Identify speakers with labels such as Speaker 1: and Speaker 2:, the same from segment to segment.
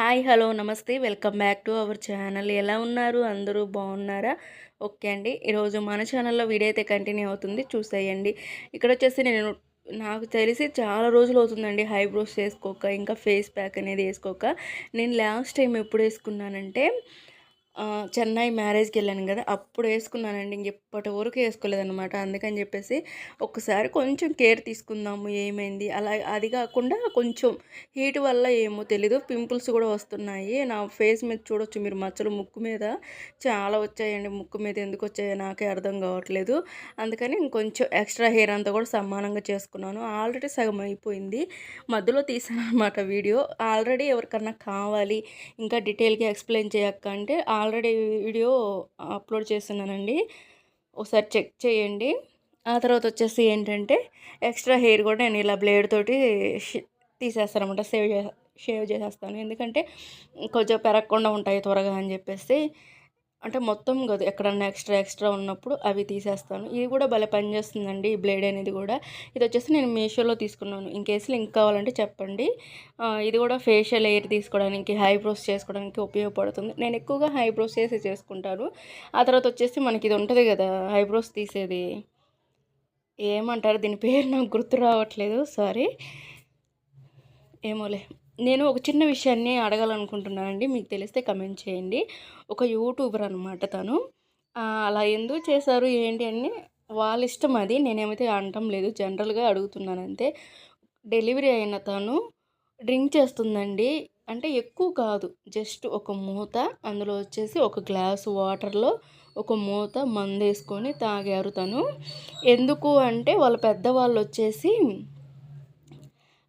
Speaker 1: Hi hello నమస్తే. Welcome back to our channel. ఎలా ఉన్నారు? అందరూ బాగున్నారా? ఓకే అండి. ఈరోజు మన ఛానల్లో వీడియో అయితే కంటిన్యూ అవుతుంది. చూసేయండి. ఇక్కడ వచ్చేసి నేను నాకు తెలిసి చాలా రోజులు అవుతుందండి హైబ్రోస్ వేసుకోక ఇంకా ఫేస్ ప్యాక్ అనేది వేసుకోక. నేను లాస్ట్ టైం ఎప్పుడు వేసుకున్నానంటే చెన్నై మ్యారేజ్కి వెళ్ళాను కదా అప్పుడు వేసుకున్నానండి. ఇంకెప్పటి వరకు వేసుకోలేదనమాట అందుకని చెప్పేసి ఒకసారి కొంచెం కేర్ తీసుకుందాము ఏమైంది? అలా అది కాకుండా కొంచెం హీట్ వల్ల ఏమో తెలీదు. పింపుల్స్ కూడా వస్తున్నాయి. నా ఫేస్ మీద చూడొచ్చు మీరు మచ్చలు ముక్కు మీద. చాలా వచ్చాయండి ముక్కు మీద. ఎందుకు వచ్చాయో నాకే అర్థం కావట్లేదు. అందుకని ఇంకొంచెం ఎక్స్ట్రా హెయిర్ అంతా కూడా సమానంగా చేసుకున్నాను. ఆల్రెడీ సగం అయిపోయింది. మధ్యలో తీసాను అనమాట వీడియో. ఆల్రెడీ ఎవరికన్నా కావాలి ఇంకా డీటెయిల్గా ఎక్స్ప్లెయిన్ చేయక్క అంటే ఆల్రెడీ ఆల్రెడీ వీడియో అప్లోడ్ చేస్తున్నానండి. ఒకసారి చెక్ చేయండి. ఆ తర్వాత వచ్చేసి ఏంటంటే ఎక్స్ట్రా హెయిర్ కూడా నేను ఇలా బ్లేడ్ తోటి తీసేస్తానమాట అనమాట సేవ్ చే షేవ్ చేసేస్తాను. ఎందుకంటే కొంచెం పెరగకుండా ఉంటాయి త్వరగా అని చెప్పేసి. అంటే మొత్తం కాదు ఎక్కడన్నా ఎక్స్ట్రా ఎక్స్ట్రా ఉన్నప్పుడు అవి తీసేస్తాను. ఇది కూడా భలే పనిచేస్తుందండి ఈ బ్లేడ్ అనేది కూడా. ఇది వచ్చేసి నేను మీషోలో తీసుకున్నాను. ఇంకేసి లింక్ కావాలంటే చెప్పండి. ఇది కూడా ఫేషియల్ ఎయిర్ తీసుకోవడానికి హైబ్రోస్ చేసుకోవడానికి ఉపయోగపడుతుంది. నేను ఎక్కువగా హైబ్రోస్ చేసి చేసుకుంటాను. ఆ తర్వాత వచ్చేసి మనకి ఇది ఉంటుంది కదా హైబ్రోస్ తీసేది. ఏమంటారు? దీని పేరు నాకు గుర్తు రావట్లేదు. సారీ. ఏమోలే. నేను ఒక చిన్న విషయాన్ని అడగాలనుకుంటున్నానండి. మీకు తెలిస్తే కమెంట్ చేయండి. ఒక యూట్యూబర్ అనమాట తను. అలా ఎందుకు చేశారు ఏంటి అని వాళ్ళ ఇష్టం అది. నేనేమైతే అనటం లేదు. జనరల్గా అడుగుతున్నాను అంతే. డెలివరీ అయిన తను డ్రింక్ చేస్తుందండి. అంటే ఎక్కువ కాదు. జస్ట్ ఒక మూత అందులో వచ్చేసి ఒక గ్లాస్ వాటర్లో ఒక మూత మందేసుకొని తాగారు తను. ఎందుకు అంటే వాళ్ళ పెద్దవాళ్ళు వచ్చేసి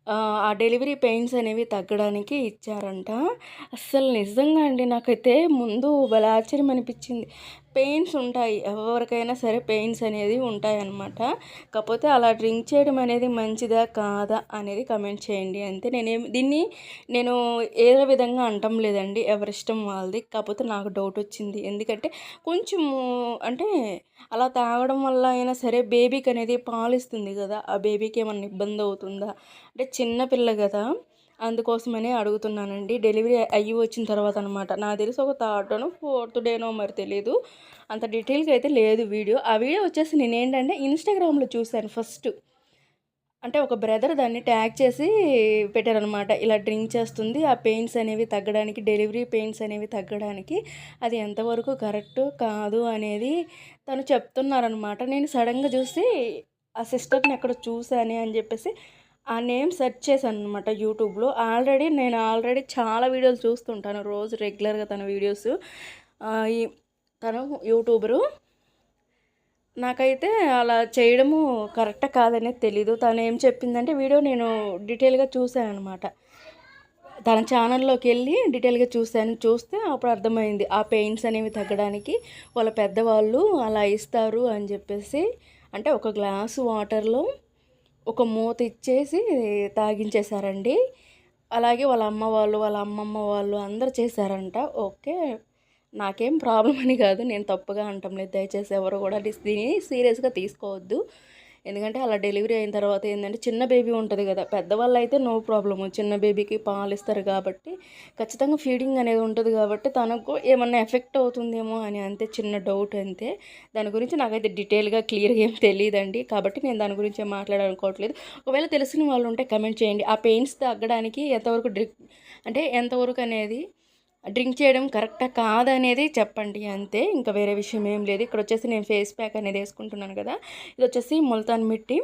Speaker 1: ఆ డెలివరీ పెయిన్స్ అనేవి తగ్గడానికి ఇచ్చారంట. అస్సలు నిజంగా అండి నాకైతే ముందు భలే ఆశ్చర్యం అనిపించింది. పెయిన్స్ ఉంటాయి. ఎవరికైనా సరే పెయిన్స్ అనేది ఉంటాయి అన్నమాట కాకపోతే అలా డ్రింక్ చేయడం అనేది మంచిదా కాదా అనేది కమెంట్ చేయండి. అంతే. నేనేం దీన్ని నేను ఏదో విధంగా అంటం లేదండి. ఎవరిష్టం వాళ్ళది. కాకపోతే నాకు డౌట్ వచ్చింది. ఎందుకంటే కొంచెము అంటే అలా తాగడం వల్ల అయినా సరే బేబీకి అనేది పాలిస్తుంది కదా. ఆ బేబీకి ఏమన్నా ఇబ్బంది అవుతుందా? అంటే చిన్నపిల్ల కదా. అందుకోసమనే అడుగుతున్నానండి. డెలివరీ అయ్యి వచ్చిన తర్వాత అనమాట నాకు తెలిసి ఒక థర్డ్ ఫోర్త్ డేనో మరి తెలియదు అంత డీటెయిల్గా అయితే లేదు వీడియో. ఆ వీడియో వచ్చేసి నేను ఏంటంటే ఇన్స్టాగ్రామ్లో చూశాను ఫస్ట్. అంటే ఒక బ్రదర్ దాన్ని ట్యాగ్ చేసి పెట్టారనమాట ఇలా డ్రింక్ చేస్తుంది ఆ పెయిన్స్ అనేవి తగ్గడానికి డెలివరీ పెయిన్స్ అనేవి తగ్గడానికి. అది ఎంతవరకు కరెక్ట్ కాదు అనేది తను చెప్తున్నారనమాట నేను సడన్గా చూసి ఆ సిస్టర్ని ఎక్కడ చూశాను అని చెప్పేసి ఆ నేమ్ సెర్చ్ చేశాను అనమాట యూట్యూబ్లో. ఆల్రెడీ నేను ఆల్రెడీ చాలా వీడియోలు చూస్తుంటాను రోజు రెగ్యులర్గా తన వీడియోస్. ఈ తను యూట్యూబరు. నాకైతే అలా చేయడము కరెక్ట్ కాదనేది తెలీదు. తను ఏం చెప్పిందంటే వీడియో నేను డీటెయిల్గా చూశాను అనమాట తన ఛానల్లోకి వెళ్ళి డీటెయిల్గా చూశాను. చూస్తే అప్పుడు అర్థమైంది ఆ పెయిన్స్ అనేవి తగ్గడానికి వాళ్ళ పెద్దవాళ్ళు అలా ఇస్తారు అని చెప్పేసి. అంటే ఒక గ్లాసు వాటర్లో ఒక మూత ఇచ్చేసి తాగించేశారండి. అలాగే వాళ్ళ అమ్మ వాళ్ళు వాళ్ళ అమ్మమ్మ వాళ్ళు అందరు చేశారంట. ఓకే నాకేం ప్రాబ్లం అని కాదు. నేను తప్పుగా అంటాం లేదు. దయచేసి ఎవరు కూడా దీన్ని సీరియస్గా తీసుకోవద్దు. ఎందుకంటే అలా డెలివరీ అయిన తర్వాత ఏంటంటే చిన్న బేబీ ఉంటుంది కదా పెద్దవాళ్ళు అయితే నో ప్రాబ్లము. చిన్న బేబీకి పాలు ఇస్తారు కాబట్టి ఖచ్చితంగా ఫీడింగ్ అనేది ఉంటుంది కాబట్టి తనకు ఏమన్నా ఎఫెక్ట్ అవుతుందేమో అని అంతే చిన్న డౌట్ అంతే. దాని గురించి నాకైతే డీటెయిల్గా క్లియర్గా ఏం తెలియదండి కాబట్టి నేను దాని గురించి మాట్లాడాలనుకోవట్లేదు. ఒకవేళ తెలిసిన వాళ్ళు ఉంటే కమెంట్ చేయండి. ఆ పెయిన్స్ తగ్గడానికి ఎంతవరకు డ్రిక్ అంటే ఎంతవరకు అనేది డ్రింక్ చేయడం కరెక్టా కాదనేది చెప్పండి అంతే. ఇంకా వేరే విషయం ఏం లేదు. ఇక్కడ వచ్చేసి నేను ఫేస్ ప్యాక్ అనేది వేసుకుంటున్నాను కదా. ఇది వచ్చేసి ముల్తాన్ మిట్టి.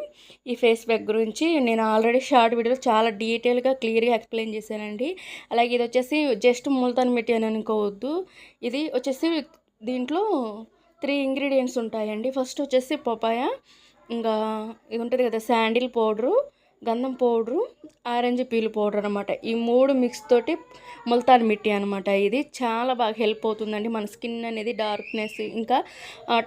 Speaker 1: ఈ ఫేస్ ప్యాక్ గురించి నేను ఆల్రెడీ షార్ట్ వీడియోలో చాలా డీటెయిల్గా క్లియర్గా ఎక్స్ప్లెయిన్ చేశానండి. అలాగే ఇది వచ్చేసి జస్ట్ ముల్తాన్ మిట్టి అని అనుకోవద్దు. ఇది వచ్చేసి దీంట్లో త్రీ ఇంగ్రీడియంట్స్ ఉంటాయండి. ఫస్ట్ వచ్చేసి పపాయ ఇంకా ఇది ఉంటుంది కదా శాండిల్ పౌడరు. గంధం పౌడరు ఆరెంజ్ పీల్ పౌడర్ అనమాట ఈ మూడు మిక్స్ తోటి ముల్తాన్ మిట్టి అనమాట ఇది. చాలా బాగా హెల్ప్ అవుతుందండి. మన స్కిన్ అనేది డార్క్నెస్ ఇంకా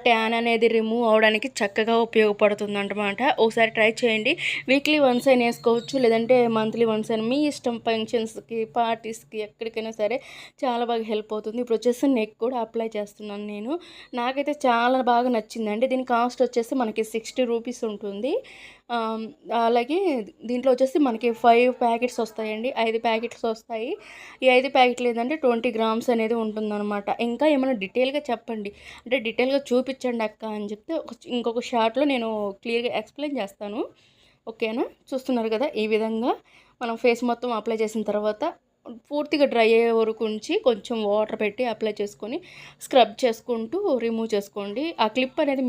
Speaker 1: ట్యాన్ అనేది రిమూవ్ అవడానికి చక్కగా ఉపయోగపడుతుంది అనమాట ఒకసారి ట్రై చేయండి. వీక్లీ వన్స్ అయినా వేసుకోవచ్చు. లేదంటే మంత్లీ వన్స్ అయినా మీ ఇష్టం ఫంక్షన్స్కి పార్టీస్కి ఎక్కడికైనా సరే చాలా బాగా హెల్ప్ అవుతుంది. ఇప్పుడు వచ్చేసి నెక్ కూడా అప్లై చేస్తున్నాను నేను. నాకైతే చాలా బాగా నచ్చిందండి. దీని కాస్ట్ వచ్చేసి మనకి సిక్స్టీ రూపీస్ ఉంటుంది. అలాగే దీంట్లో వచ్చేసి మనకి ఫైవ్ ప్యాకెట్స్ వస్తాయండి. ఐదు ప్యాకెట్స్ వస్తాయి. ఈ ఐదు ప్యాకెట్లు ఏంటంటే ట్వంటీ గ్రామ్స్ అనేది ఉంటుందన్నమాట. ఇంకా ఏమైనా డీటెయిల్గా చెప్పండి. అంటే డీటెయిల్గా చూపించండి అక్క అని చెప్తే ఇంకొక షార్ట్లో నేను క్లియర్గా ఎక్స్ప్లెయిన్ చేస్తాను. ఓకేనా? చూస్తున్నారు కదా ఈ విధంగా. మనం ఫేస్ మొత్తం అప్లై చేసిన తర్వాత పూర్తిగా డ్రై అయ్యే వరకు ఉంచి కొంచెం వాటర్ పెట్టి అప్లై చేసుకొని స్క్రబ్ చేసుకుంటూ రిమూవ్ చేసుకోండి. ఆ క్లిప్ అనేది మిస్